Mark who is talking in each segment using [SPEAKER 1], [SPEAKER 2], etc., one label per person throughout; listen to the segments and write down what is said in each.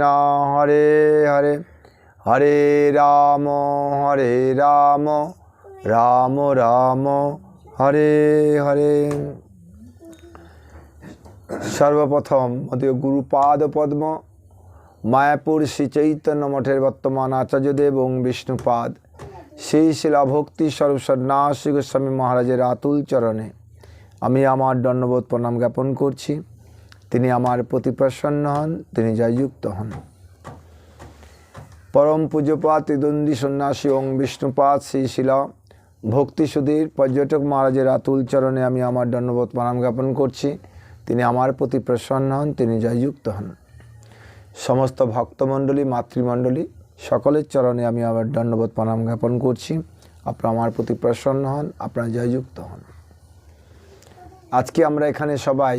[SPEAKER 1] কৃষ্ণ হরে হরে হরে রাম হরে রাম রাম রাম হরে হরে সর্বপ্রথম অতীয় গুরুপাদ পদ্ম মায়াপুর শ্রী চৈতন্য মঠের বর্তমান আচার্যদেব এবং বিষ্ণুপাদ সেই শিলা ভক্তি স্বরূপ সন্ন্যাসী গোস্বামী মহারাজের আতুল চরণে আমি আমার দণ্ডবোধ প্রণাম জ্ঞাপন করছি তিনি আমার প্রতি প্রসন্ন হন তিনি জয়যুক্ত হন পরম পূজ্যপাত ত্রিদ্বন্দ্বী সন্ন্যাসী ওং বিষ্ণুপাত শিলা ভক্তি সুধীর পর্যটক মহারাজের আতুল চরণে আমি আমার দণ্ডবোধ প্রণাম জ্ঞাপন করছি তিনি আমার প্রতি প্রসন্ন হন তিনি জয়যুক্ত হন সমস্ত ভক্তমণ্ডলী মাতৃমণ্ডলী সকলের চরণে আমি আমার দণ্ডবোধ প্রণাম জ্ঞাপন করছি আপনারা আমার প্রতি প্রসন্ন হন আপনারা জয়যুক্ত হন আজকে আমরা এখানে সবাই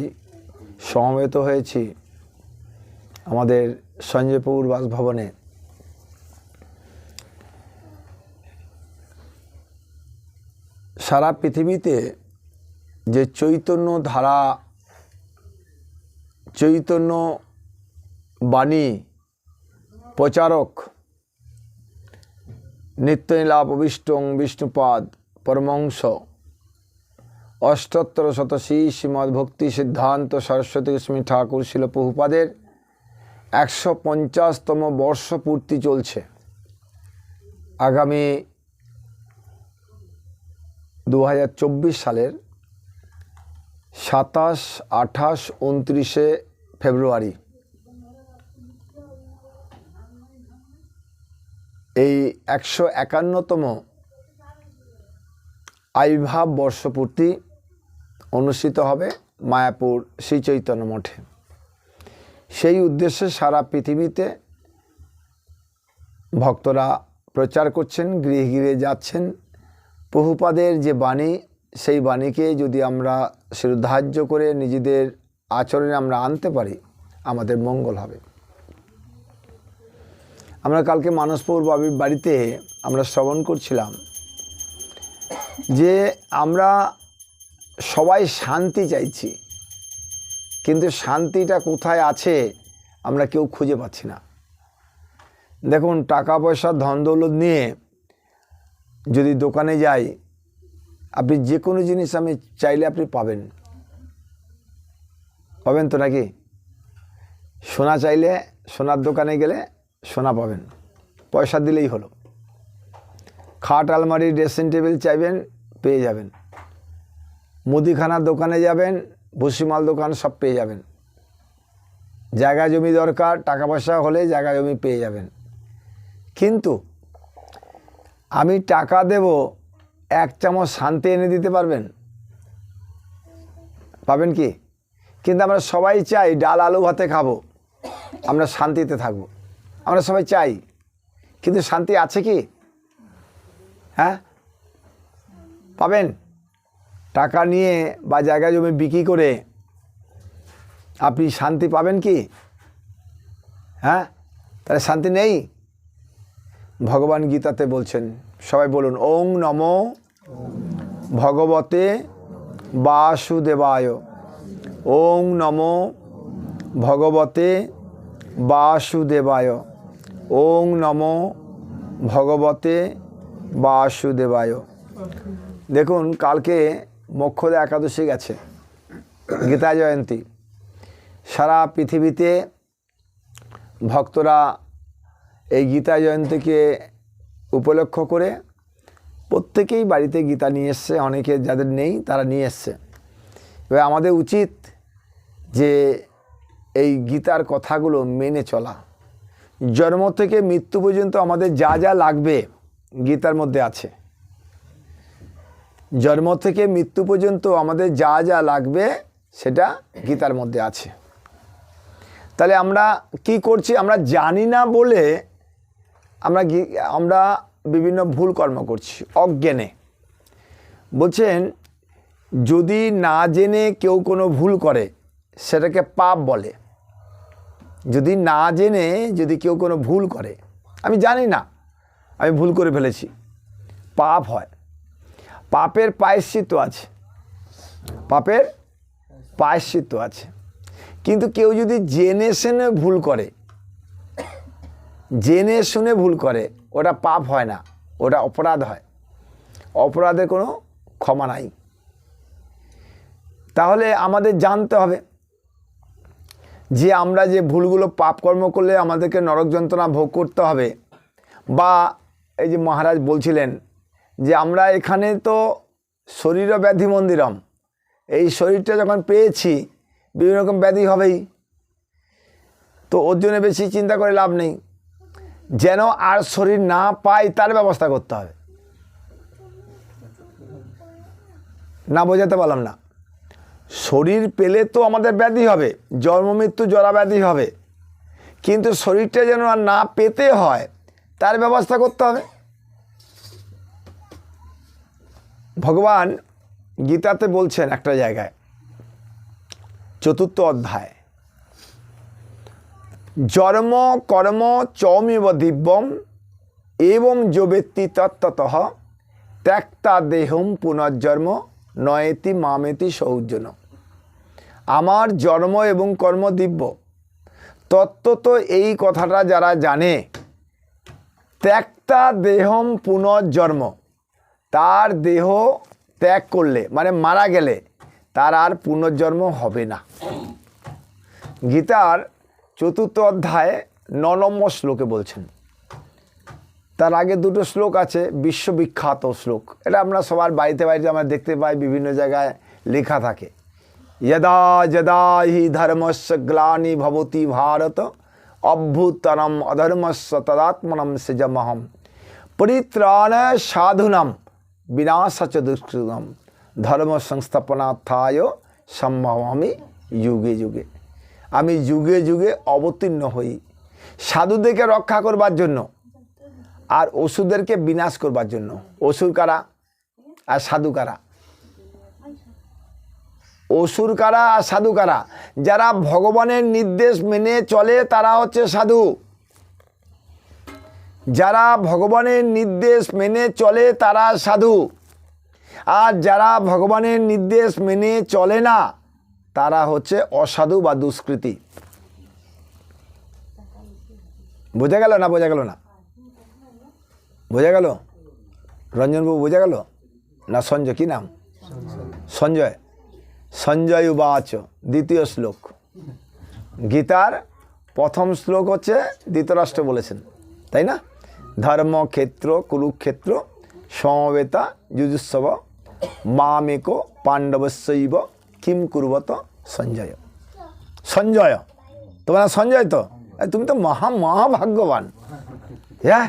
[SPEAKER 1] সমবেত হয়েছি আমাদের সঞ্জয়পুর বাসভবনে সারা পৃথিবীতে যে চৈতন্য ধারা চৈতন্য বাণী প্রচারক নিত্যনীলা অবিষ্টং বিষ্ণুপাদ পরমংশ অষ্টোত্তর শত শ্রীমদ ভক্তি সিদ্ধান্ত সরস্বতী গোস্বামী ঠাকুর শিল প্রভুপাদের একশো পঞ্চাশতম বর্ষপূর্তি চলছে আগামী দু সালের সাতাশ আঠাশ উনত্রিশে ফেব্রুয়ারি এই একশো একান্নতম আবির্ভাব বর্ষপূর্তি অনুষ্ঠিত হবে মায়াপুর শ্রীচৈতন্য মঠে সেই উদ্দেশ্যে সারা পৃথিবীতে ভক্তরা প্রচার করছেন গৃহে গৃহে যাচ্ছেন বহুপাদের যে বাণী সেই বাণীকে যদি আমরা শ্রদ্ধাহ্য করে নিজেদের আচরণে আমরা আনতে পারি আমাদের মঙ্গল হবে আমরা কালকে মানসপুর বাবির বাড়িতে আমরা শ্রবণ করছিলাম যে আমরা সবাই শান্তি চাইছি কিন্তু শান্তিটা কোথায় আছে আমরা কেউ খুঁজে পাচ্ছি না দেখুন টাকা পয়সা ধন দৌলত নিয়ে যদি দোকানে যাই আপনি যে কোনো জিনিস আমি চাইলে আপনি পাবেন পাবেন তো নাকি সোনা চাইলে সোনার দোকানে গেলে সোনা পাবেন পয়সা দিলেই হলো খাট আলমারি ড্রেসিং টেবিল চাইবেন পেয়ে যাবেন মুদিখানার দোকানে যাবেন ভুসিমাল দোকান সব পেয়ে যাবেন জায়গা জমি দরকার টাকা পয়সা হলে জায়গা জমি পেয়ে যাবেন কিন্তু আমি টাকা দেব এক চামচ শান্তি এনে দিতে পারবেন পাবেন কি কিন্তু আমরা সবাই চাই ডাল আলু ভাতে খাবো আমরা শান্তিতে থাকবো আমরা সবাই চাই কিন্তু শান্তি আছে কি হ্যাঁ পাবেন টাকা নিয়ে বা জায়গা জমি বিক্রি করে আপনি শান্তি পাবেন কি হ্যাঁ তাহলে শান্তি নেই ভগবান গীতাতে বলছেন সবাই বলুন ওং নম ভগবতে বাসুদেবায় ওং নম ভগবতে বাসুদেবায় ওং নম ভগবতে বাসুদেবায় দেখুন কালকে মোক্ষদা একাদশী গেছে গীতা জয়ন্তী সারা পৃথিবীতে ভক্তরা এই গীতা জয়ন্তীকে উপলক্ষ করে প্রত্যেকেই বাড়িতে গীতা নিয়ে এসছে অনেকে যাদের নেই তারা নিয়ে এসছে এবার আমাদের উচিত যে এই গীতার কথাগুলো মেনে চলা জন্ম থেকে মৃত্যু পর্যন্ত আমাদের যা যা লাগবে গীতার মধ্যে আছে জন্ম থেকে মৃত্যু পর্যন্ত আমাদের যা যা লাগবে সেটা গীতার মধ্যে আছে তাহলে আমরা কি করছি আমরা জানি না বলে আমরা আমরা বিভিন্ন ভুল কর্ম করছি অজ্ঞানে বলছেন যদি না জেনে কেউ কোনো ভুল করে সেটাকে পাপ বলে যদি না জেনে যদি কেউ কোনো ভুল করে আমি জানি না আমি ভুল করে ফেলেছি পাপ হয় পাপের পায়শ্চিত্ত আছে পাপের পায়শ্চিত্ত আছে কিন্তু কেউ যদি জেনে শুনে ভুল করে জেনে শুনে ভুল করে ওটা পাপ হয় না ওটা অপরাধ হয় অপরাধের কোনো ক্ষমা নাই তাহলে আমাদের জানতে হবে যে আমরা যে ভুলগুলো পাপ কর্ম করলে আমাদেরকে নরক যন্ত্রণা ভোগ করতে হবে বা এই যে মহারাজ বলছিলেন যে আমরা এখানে তো শরীর ব্যাধি মন্দিরম এই শরীরটা যখন পেয়েছি বিভিন্ন রকম ব্যাধি হবেই তো ওর জন্য বেশি চিন্তা করে লাভ নেই যেন আর শরীর না পাই তার ব্যবস্থা করতে হবে না বোঝাতে পারলাম না শরীর পেলে তো আমাদের ব্যাধি হবে জন্ম মৃত্যু জরা ব্যাধি হবে কিন্তু শরীরটা যেন আর না পেতে হয় তার ব্যবস্থা করতে হবে ভগবান গীতাতে বলছেন একটা জায়গায় চতুর্থ অধ্যায় জন্ম কর্ম চমিব দিব্যম এবং যোবেত্তি তত্ত্বত ত্যাক্তা দেহম পুনর্জন্ম নয়েতি মামেতি সৌজন আমার জন্ম এবং কর্ম দিব্য তত্ত্ব তো এই কথাটা যারা জানে ত্যাক্তা দেহম পুনর্জন্ম তার দেহ ত্যাগ করলে মানে মারা গেলে তার আর পুনর্জন্ম হবে না গীতার চতুর্থ অধ্যায়ে ন নম্বর শ্লোকে বলছেন তার আগে দুটো শ্লোক আছে বিশ্ববিখ্যাত শ্লোক এটা আমরা সবার বাড়িতে বাড়িতে আমরা দেখতে পাই বিভিন্ন জায়গায় লেখা থাকে যদা যদা হি ধর্মস্য গ্লানি ভবতী ভারত অভ্যুত্তরম অধর্মস্ব তদাত্মনম সেজমহম পরিত্রাণ সাধুনাম বিনাশাচ দুষ্কৃতম ধর্ম সংস্থাপনার্থায় সম্ভব আমি যুগে যুগে আমি যুগে যুগে অবতীর্ণ হই সাধুদেরকে রক্ষা করবার জন্য আর ওষুধেরকে বিনাশ করবার জন্য অসুর কারা আর সাধু কারা অসুর কারা আর সাধু কারা যারা ভগবানের নির্দেশ মেনে চলে তারা হচ্ছে সাধু যারা ভগবানের নির্দেশ মেনে চলে তারা সাধু আর যারা ভগবানের নির্দেশ মেনে চলে না তারা হচ্ছে অসাধু বা দুষ্কৃতি বোঝা গেল না বোঝা গেল না বোঝা গেল রঞ্জনবাবু বোঝা গেল না সঞ্জয় কী নাম সঞ্জয় সঞ্জয় আচ দ্বিতীয় শ্লোক গীতার প্রথম শ্লোক হচ্ছে দ্বিতরাষ্ট্র বলেছেন তাই না ধর্মক্ষেত্র কুরুক্ষেত্র সমবেতা যুজুৎসব মামেক পাণ্ডবশৈব কিম কুর্বত সঞ্জয় সঞ্জয় তোমার সঞ্জয় তো তুমি তো মহা মহাভাগ্যবান হ্যাঁ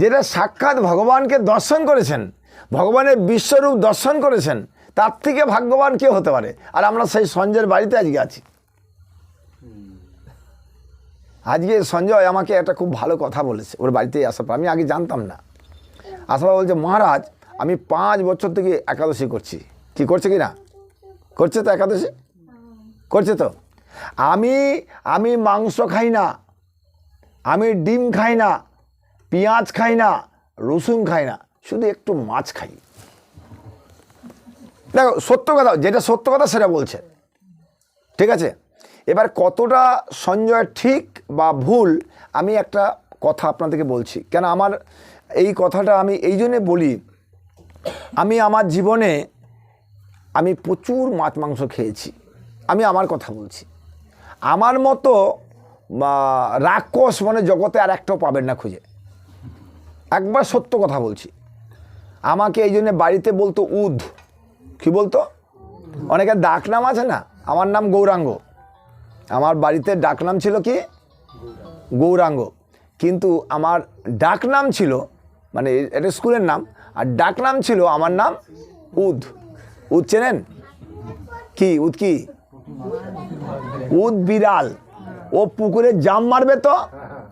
[SPEAKER 1] যেটা সাক্ষাৎ ভগবানকে দর্শন করেছেন ভগবানের বিশ্বরূপ দর্শন করেছেন তার থেকে ভাগ্যবান কে হতে পারে আর আমরা সেই সঞ্জয়ের বাড়িতে আজকে আছি আজকে সঞ্জয় আমাকে একটা খুব ভালো কথা বলেছে ওর বাড়িতেই আসার পর আমি আগে জানতাম না আসার বলছে মহারাজ আমি পাঁচ বছর থেকে একাদশী করছি কি করছে কি না করছে তো একাদশী করছে তো আমি আমি মাংস খাই না আমি ডিম খাই না পেঁয়াজ খাই না রসুন খাই না শুধু একটু মাছ খাই দেখো সত্য কথা যেটা সত্য কথা সেটা বলছে ঠিক আছে এবার কতটা সঞ্জয় ঠিক বা ভুল আমি একটা কথা আপনাদেরকে বলছি কেন আমার এই কথাটা আমি এই জন্যে বলি আমি আমার জীবনে আমি প্রচুর মাছ মাংস খেয়েছি আমি আমার কথা বলছি আমার মতো রাক্ষস মানে জগতে আর একটাও পাবেন না খুঁজে একবার সত্য কথা বলছি আমাকে এই জন্যে বাড়িতে বলতো উধ কি বলতো অনেকের ডাক নাম আছে না আমার নাম গৌরাঙ্গ আমার বাড়িতে ডাকনাম ছিল কি গৌরাঙ্গ কিন্তু আমার ডাকনাম ছিল মানে এটা স্কুলের নাম আর ডাকনাম ছিল আমার নাম উদ উদ চেনেন কি উদ কি উদ বিড়াল ও পুকুরে জাম মারবে তো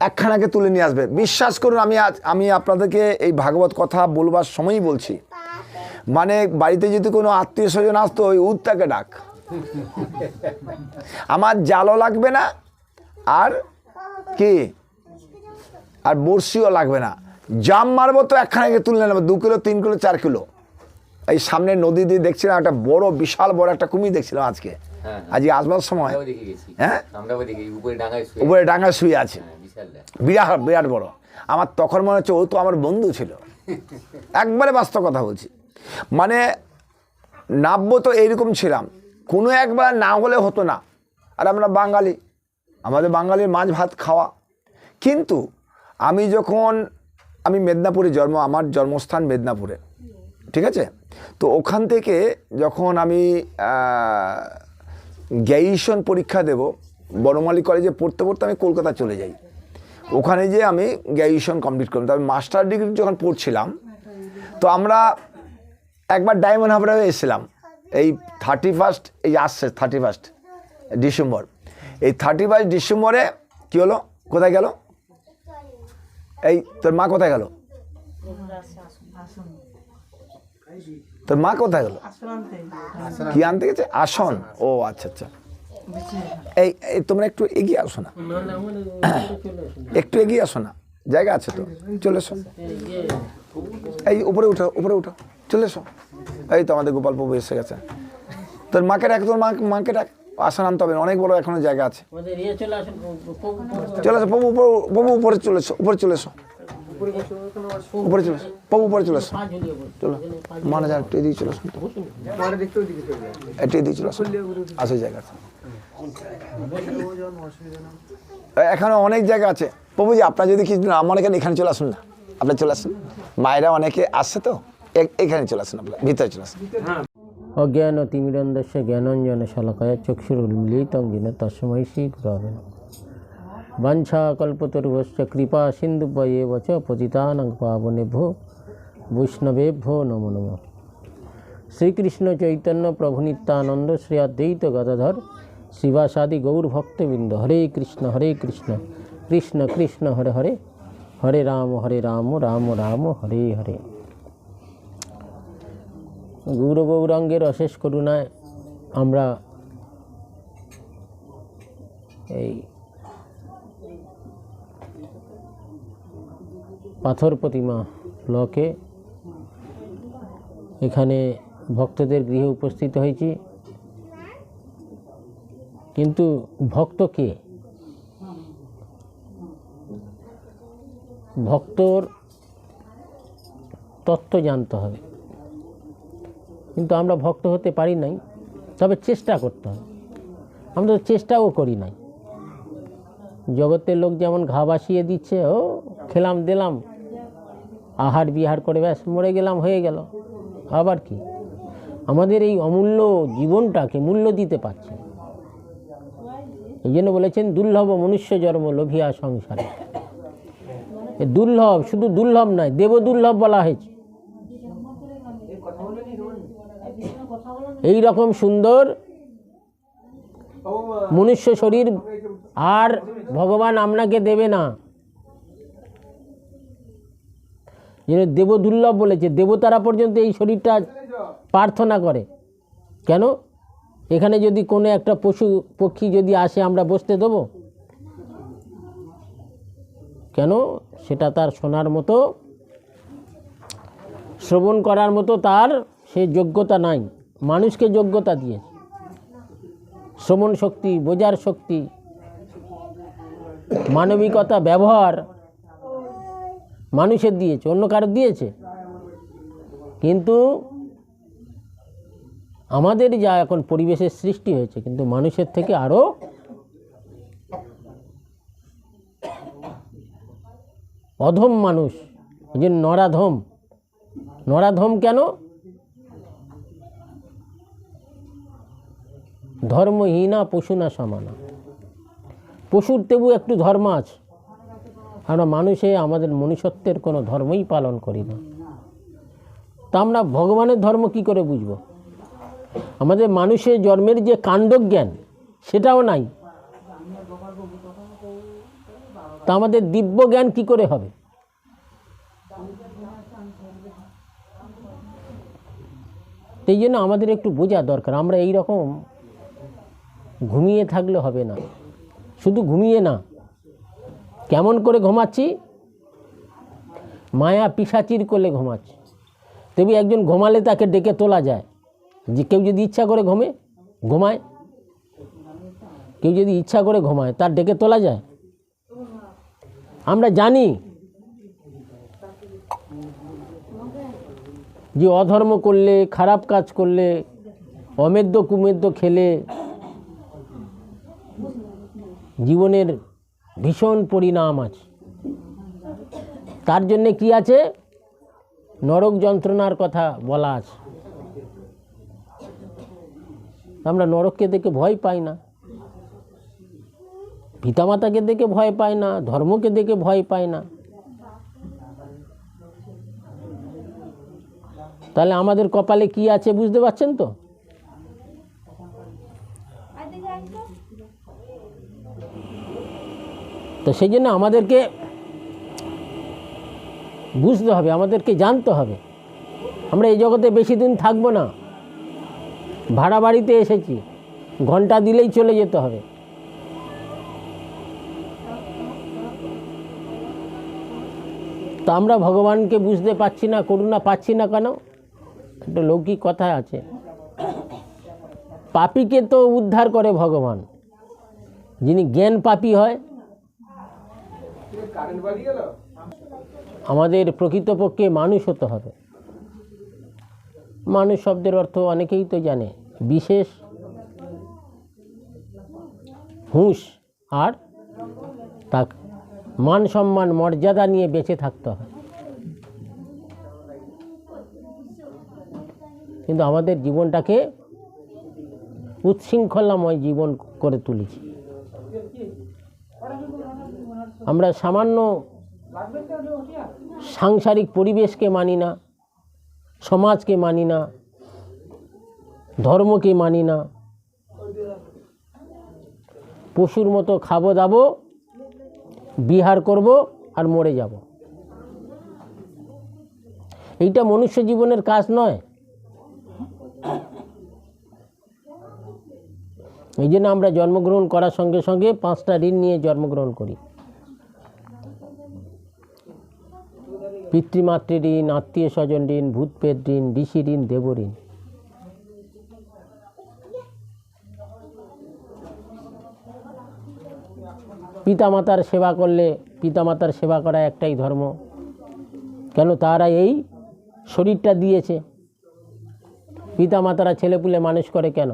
[SPEAKER 1] একখানাকে তুলে নিয়ে আসবে বিশ্বাস করুন আমি আমি আপনাদেরকে এই ভাগবত কথা বলবার সময়ই বলছি মানে বাড়িতে যদি কোনো আত্মীয় স্বজন আসতো ওই উদটাকে ডাক আমার জালও লাগবে না আর কি আর বড়শিও লাগবে না জাম মারবো তো একখানে গিয়ে তুলে নেবো দু কিলো তিন কিলো চার কিলো এই সামনে নদী দিয়ে দেখছিলাম একটা বড় বিশাল বড় একটা কুমির দেখছিলাম আজকে হ্যাঁ, হ্যাঁ। আজকে আসবার সময় হ্যাঁ উপরে ডাঙায় শুয়ে আছে হ্যাঁ, বিরাট বিরাট বড় আমার তখন মনে হচ্ছে ও তো আমার বন্ধু ছিল একবারে বাস্তব কথা বলছি মানে নাব্য তো এইরকম ছিলাম কোনো একবার না হলে হতো না আর আমরা বাঙালি আমাদের বাঙালির মাছ ভাত খাওয়া কিন্তু আমি যখন আমি মেদিনীপুরে জন্ম আমার জন্মস্থান মেদিনীপুরে ঠিক আছে তো ওখান থেকে যখন আমি গ্র্যাজুয়েশন পরীক্ষা দেব বড়মালি কলেজে পড়তে পড়তে আমি কলকাতা চলে যাই ওখানে যে আমি গ্র্যাজুয়েশন কমপ্লিট করলাম তবে মাস্টার ডিগ্রি যখন পড়ছিলাম তো আমরা একবার ডায়মন্ড হাবড়াও এসেছিলাম এই থার্টি ফার্স্ট এই আসছে থার্টি ফার্স্ট ডিসেম্বর এই থার্টি ফার্স্ট ডিসেম্বরে কী হলো কোথায় গেল এই তোর মা কোথায় গেল তোর মা কোথায় গেল কি আনতে গেছে আসন ও আচ্ছা আচ্ছা এই তোমরা একটু এগিয়ে আসো না একটু এগিয়ে আসো না জায়গা আছে তো চলে এসো এই উপরে উঠো উপরে উঠো চলে এসো এই তো আমাদের গোপাল প্রভু এসে গেছে তোর মাকে ডাক তোর মা মাকে ডাক আসা নামতে হবে অনেক বড় এখনো জায়গা আছে চলে আসো প্রভু প্রভু উপরে চলে এসো উপরে চলে এসো উপরে চলে প্রভু উপরে চলে এসো চলো মানে দিয়ে চলে চলে আসুন আসো আচ্ছা, জায়গা আছে এখানে অনেক জায়গা আছে প্রভুজি আপনার যদি কিছু আমার এখানে এখানে চলে আসুন না আপনি চলে আসুন মায়েরা অনেকে আসছে তো এখানে চলে আসেন আপনার ভিতরে চলে আসেন
[SPEAKER 2] হ্যাঁ। অজ্ঞান অতিমিরন্দস্য জ্ঞানঞ্জন শলকায় চক্ষুর উন্মিলিতঙ্গিন তসময়সী গ্রহণ বাঞ্ছা কল্পতরুভশ্চ কৃপা সিন্ধু সিন্ধুভয়েব চ পতিতানং ভো বৈষ্ণবে ভো নম নম শ্রীকৃষ্ণ চৈতন্য প্রভু নিত্যানন্দ শ্রী অদ্বৈত গদাধর শিবাসাদি গৌর ভক্তবৃন্দ হরে কৃষ্ণ হরে কৃষ্ণ কৃষ্ণ কৃষ্ণ হরে হরে হরে রাম হরে রাম রাম রাম হরে হরে গৌর গৌরাঙ্গের অশেষ করুণায় আমরা এই পাথর প্রতিমা ব্লকে এখানে ভক্তদের গৃহে উপস্থিত হয়েছি কিন্তু ভক্ত কে ভক্তর তত্ত্ব জানতে হবে কিন্তু আমরা ভক্ত হতে পারি নাই তবে চেষ্টা করতে হয় আমরা তো চেষ্টাও করি নাই জগতের লোক যেমন ঘা বাসিয়ে দিচ্ছে ও খেলাম দিলাম আহার বিহার করে ব্যাস মরে গেলাম হয়ে গেল আবার কি আমাদের এই অমূল্য জীবনটাকে মূল্য দিতে পারছে এই জন্য বলেছেন দুর্লভ মনুষ্য জন্ম লোভিয়া সংসারে দুর্লভ শুধু দুর্লভ নয় দেব দুর্লভ বলা হয়েছে এই রকম সুন্দর মনুষ্য শরীর আর ভগবান আপনাকে দেবে না দেব দেবদুর্লভ বলেছে দেবতারা পর্যন্ত এই শরীরটা প্রার্থনা করে কেন এখানে যদি কোনো একটা পশু পক্ষী যদি আসে আমরা বসতে দেবো কেন সেটা তার শোনার মতো শ্রবণ করার মতো তার সে যোগ্যতা নাই মানুষকে যোগ্যতা দিয়েছে শ্রমণ শক্তি বোঝার শক্তি মানবিকতা ব্যবহার মানুষের দিয়েছে অন্য কারো দিয়েছে কিন্তু আমাদের যা এখন পরিবেশের সৃষ্টি হয়েছে কিন্তু মানুষের থেকে আরও অধম মানুষ ওই যে নরাধম নরাধম কেন ধর্মহীনা পশু না সমানা পশুর তেবু একটু ধর্ম আছে আমরা মানুষে আমাদের মনুষ্যত্বের কোনো ধর্মই পালন করি না তা আমরা ভগবানের ধর্ম কি করে বুঝব আমাদের মানুষের জন্মের যে কাণ্ডজ্ঞান সেটাও নাই তা আমাদের দিব্য জ্ঞান কি করে হবে সেই জন্য আমাদের একটু বোঝা দরকার আমরা এই রকম ঘুমিয়ে থাকলে হবে না শুধু ঘুমিয়ে না কেমন করে ঘুমাচ্ছি মায়া পিসাচির করলে ঘুমাচ্ছি তবে একজন ঘুমালে তাকে ডেকে তোলা যায় যে কেউ যদি ইচ্ছা করে ঘুমে ঘুমায় কেউ যদি ইচ্ছা করে ঘুমায় তার ডেকে তোলা যায় আমরা জানি যে অধর্ম করলে খারাপ কাজ করলে অমেদ্য কুমেদ্য খেলে জীবনের ভীষণ পরিণাম আছে তার জন্যে কি আছে নরক যন্ত্রণার কথা বলা আছে আমরা নরককে দেখে ভয় পাই না পিতামাতাকে দেখে ভয় পাই না ধর্মকে দেখে ভয় পাই না তাহলে আমাদের কপালে কি আছে বুঝতে পারছেন তো তো সেই জন্য আমাদেরকে বুঝতে হবে আমাদেরকে জানতে হবে আমরা এই জগতে বেশি দিন থাকবো না ভাড়া বাড়িতে এসেছি ঘন্টা দিলেই চলে যেতে হবে তো আমরা ভগবানকে বুঝতে পারছি না করুণা পাচ্ছি না কেন একটা লৌকিক কথা আছে পাপিকে তো উদ্ধার করে ভগবান যিনি জ্ঞান পাপি হয় আমাদের প্রকৃতপক্ষে মানুষ হতে হবে মানুষ শব্দের অর্থ অনেকেই তো জানে বিশেষ হুঁশ আর তাক মান সম্মান মর্যাদা নিয়ে বেঁচে থাকতে হয় কিন্তু আমাদের জীবনটাকে উচ্ছৃঙ্খলাময় জীবন করে তুলেছি আমরা সামান্য সাংসারিক পরিবেশকে মানি না সমাজকে মানি না ধর্মকে মানি না পশুর মতো খাবো দাবো বিহার করব আর মরে যাব এইটা মনুষ্য জীবনের কাজ নয় এই জন্য আমরা জন্মগ্রহণ করার সঙ্গে সঙ্গে পাঁচটা ঋণ নিয়ে জন্মগ্রহণ করি পিতৃমাতৃ ঋণ আত্মীয় স্বজন ঋণ ভূতপেদ ঋণ ঋষি ঋণ দেব ঋণ পিতামাতার সেবা করলে পিতামাতার সেবা করা একটাই ধর্ম কেন তারা এই শরীরটা দিয়েছে পিতামাতারা ছেলেপুলে মানুষ করে কেন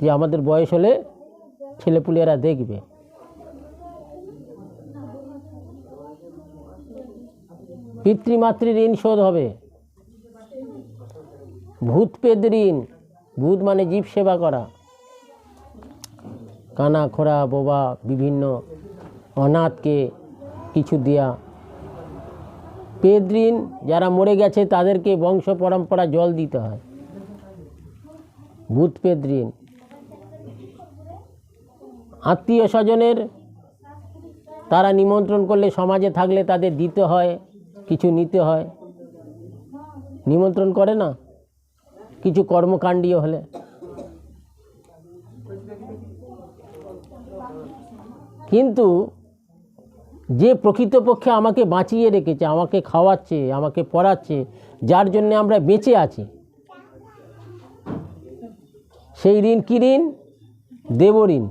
[SPEAKER 2] যে আমাদের বয়স হলে ছেলেপুলেরা দেখবে পিতৃমাতৃ ঋণ শোধ হবে ভূতপেদ ঋণ ভূত মানে জীব সেবা করা কানা খোরা বোবা বিভিন্ন অনাথকে কিছু দেয়া পেদ ঋণ যারা মরে গেছে তাদেরকে বংশ পরম্পরা জল দিতে হয় ভূতপেদ ঋণ আত্মীয় স্বজনের তারা নিমন্ত্রণ করলে সমাজে থাকলে তাদের দিতে হয় কিছু নিতে হয় নিমন্ত্রণ করে না কিছু কর্মকাণ্ডীয় হলে কিন্তু যে প্রকৃতপক্ষে আমাকে বাঁচিয়ে রেখেছে আমাকে খাওয়াচ্ছে আমাকে পড়াচ্ছে যার জন্য আমরা বেঁচে আছি সেই ঋণ কী ঋণ দেব ঋণ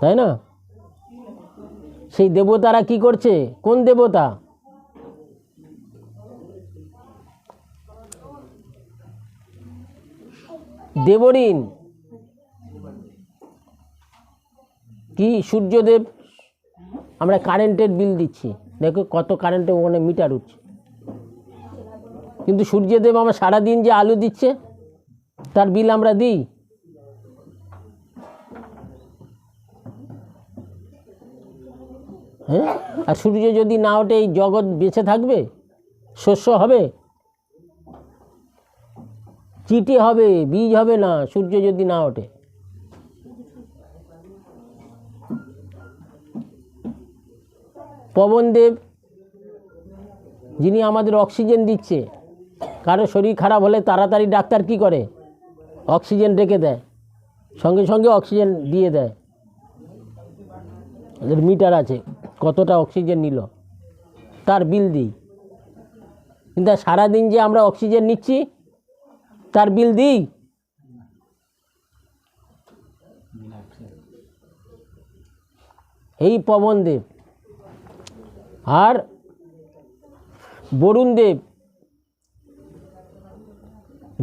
[SPEAKER 2] তাই না সেই দেবতারা কি করছে কোন দেবতা দেবরিন কি সূর্যদেব আমরা কারেন্টের বিল দিচ্ছি দেখো কত কারেন্টে ওখানে মিটার উঠছে কিন্তু সূর্যদেব আমরা সারাদিন যে আলু দিচ্ছে তার বিল আমরা দিই হ্যাঁ আর সূর্য যদি না ওঠে এই জগৎ বেঁচে থাকবে শস্য হবে চিটি হবে বীজ হবে না সূর্য যদি না ওঠে পবনদেব যিনি আমাদের অক্সিজেন দিচ্ছে কারো শরীর খারাপ হলে তাড়াতাড়ি ডাক্তার কি করে অক্সিজেন রেখে দেয় সঙ্গে সঙ্গে অক্সিজেন দিয়ে দেয় ওদের মিটার আছে কতটা অক্সিজেন নিল তার বিল দিই কিন্তু সারাদিন যে আমরা অক্সিজেন নিচ্ছি তার বিল দিই এই পবন দেব আর বরুণদেব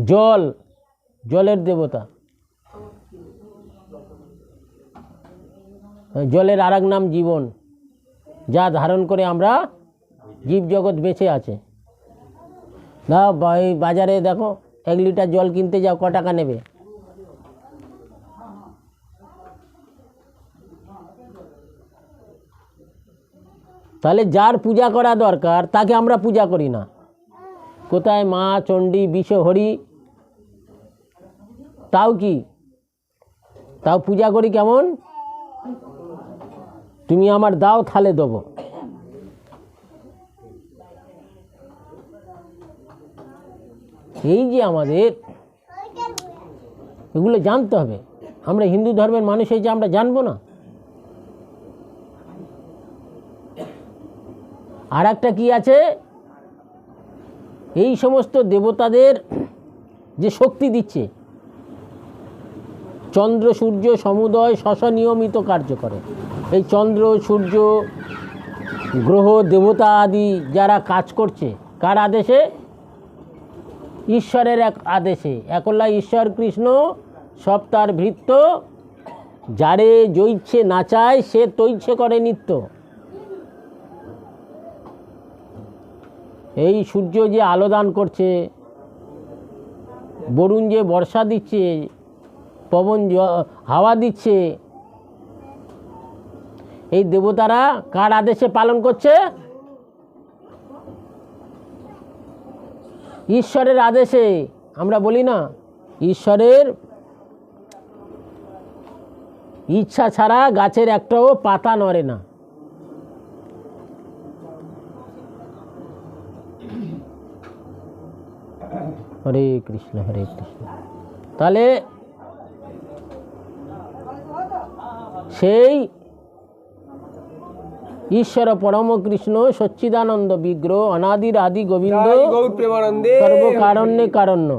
[SPEAKER 2] জল জলের দেবতা জলের আর নাম জীবন যা ধারণ করে আমরা জীবজগৎ বেঁচে আছে না বাজারে দেখো এক লিটার জল কিনতে যাও ক টাকা নেবে তাহলে যার পূজা করা দরকার তাকে আমরা পূজা করি না কোথায় মা চণ্ডী বিশ্বহরি তাও কি তাও পূজা করি কেমন তুমি আমার দাও থালে দেবো এই যে আমাদের এগুলো জানতে হবে আমরা হিন্দু ধর্মের মানুষ এই যে আমরা জানবো না আর একটা কী আছে এই সমস্ত দেবতাদের যে শক্তি দিচ্ছে চন্দ্র সূর্য সমুদয় শশ নিয়মিত কার্য করে এই চন্দ্র সূর্য গ্রহ দেবতা আদি যারা কাজ করছে কার আদেশে ঈশ্বরের এক আদেশে একলা ঈশ্বর কৃষ্ণ সব তার ভৃত্য যারে জৈচ্ছে নাচায় সে তৈচ্ছে করে নিত্য এই সূর্য যে আলোদান করছে বরুণ যে বর্ষা দিচ্ছে পবন হাওয়া দিচ্ছে এই দেবতারা কার আদেশে পালন করছে ঈশ্বরের আদেশে আমরা বলি না ঈশ্বরের ইচ্ছা ছাড়া গাছের একটাও পাতা নড়ে না হরে কৃষ্ণ হরে কৃষ্ণ তাহলে সেই ঈশ্বর পরম কৃষ্ণ সচ্চিদানন্দ বিগ্রহ অনাদির আদি গোবিন্দ সর্বকারণ্যে কারণ্য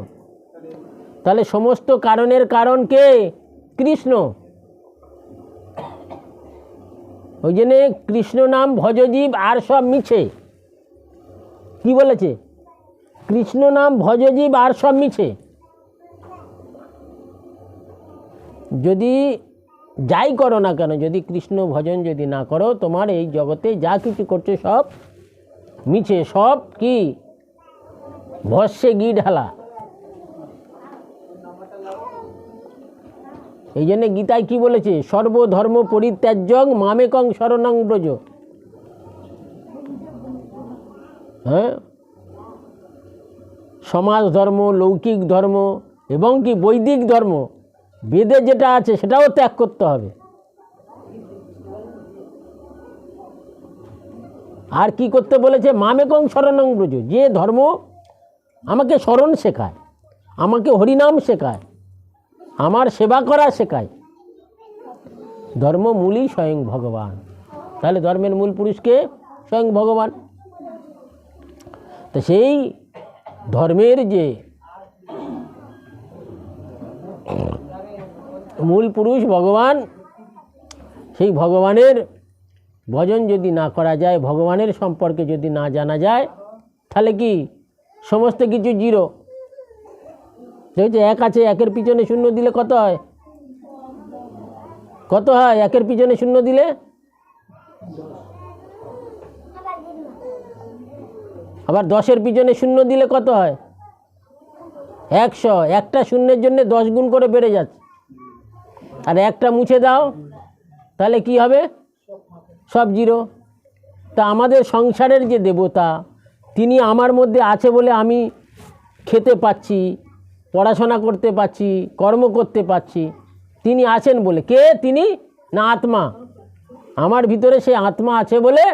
[SPEAKER 2] তাহলে সমস্ত কারণের কারণ কে কৃষ্ণ ওই জন্যে কৃষ্ণ নাম ভজজীব আর সব মিছে কি বলেছে কৃষ্ণ নাম ভজজীব আর সব মিছে যদি যাই করো না কেন যদি কৃষ্ণ ভজন যদি না করো তোমার এই জগতে যা কিছু করছে সব মিছে সব কি ভস্যে গি ঢালা এই জন্য গীতায় কি বলেছে সর্বধর্ম পরিত্যাজ্যং মামেকং শরণং ব্রজ হ্যাঁ সমাজ ধর্ম লৌকিক ধর্ম এবং কি বৈদিক ধর্ম বেদে যেটা আছে সেটাও ত্যাগ করতে হবে আর কি করতে বলেছে মামেকং শরণং ব্রজ যে ধর্ম আমাকে স্মরণ শেখায় আমাকে হরিনাম শেখায় আমার সেবা করা শেখায় ধর্ম মূলই স্বয়ং ভগবান তাহলে ধর্মের মূল পুরুষকে স্বয়ং ভগবান তো সেই ধর্মের যে মূল পুরুষ ভগবান সেই ভগবানের ভজন যদি না করা যায় ভগবানের সম্পর্কে যদি না জানা যায় তাহলে কি সমস্ত কিছু জিরো দেখছে এক আছে একের পিছনে শূন্য দিলে কত হয় কত হয় একের পিছনে শূন্য দিলে আবার দশের পিছনে শূন্য দিলে কত হয় একশো একটা শূন্যের জন্য দশ গুণ করে বেড়ে যাচ্ছে আর একটা মুছে দাও তাহলে কি হবে সব জিরো তা আমাদের সংসারের যে দেবতা তিনি আমার মধ্যে আছে বলে আমি খেতে পাচ্ছি পড়াশোনা করতে পাচ্ছি কর্ম করতে পাচ্ছি তিনি আছেন বলে কে তিনি না আত্মা আমার ভিতরে সে আত্মা আছে বলে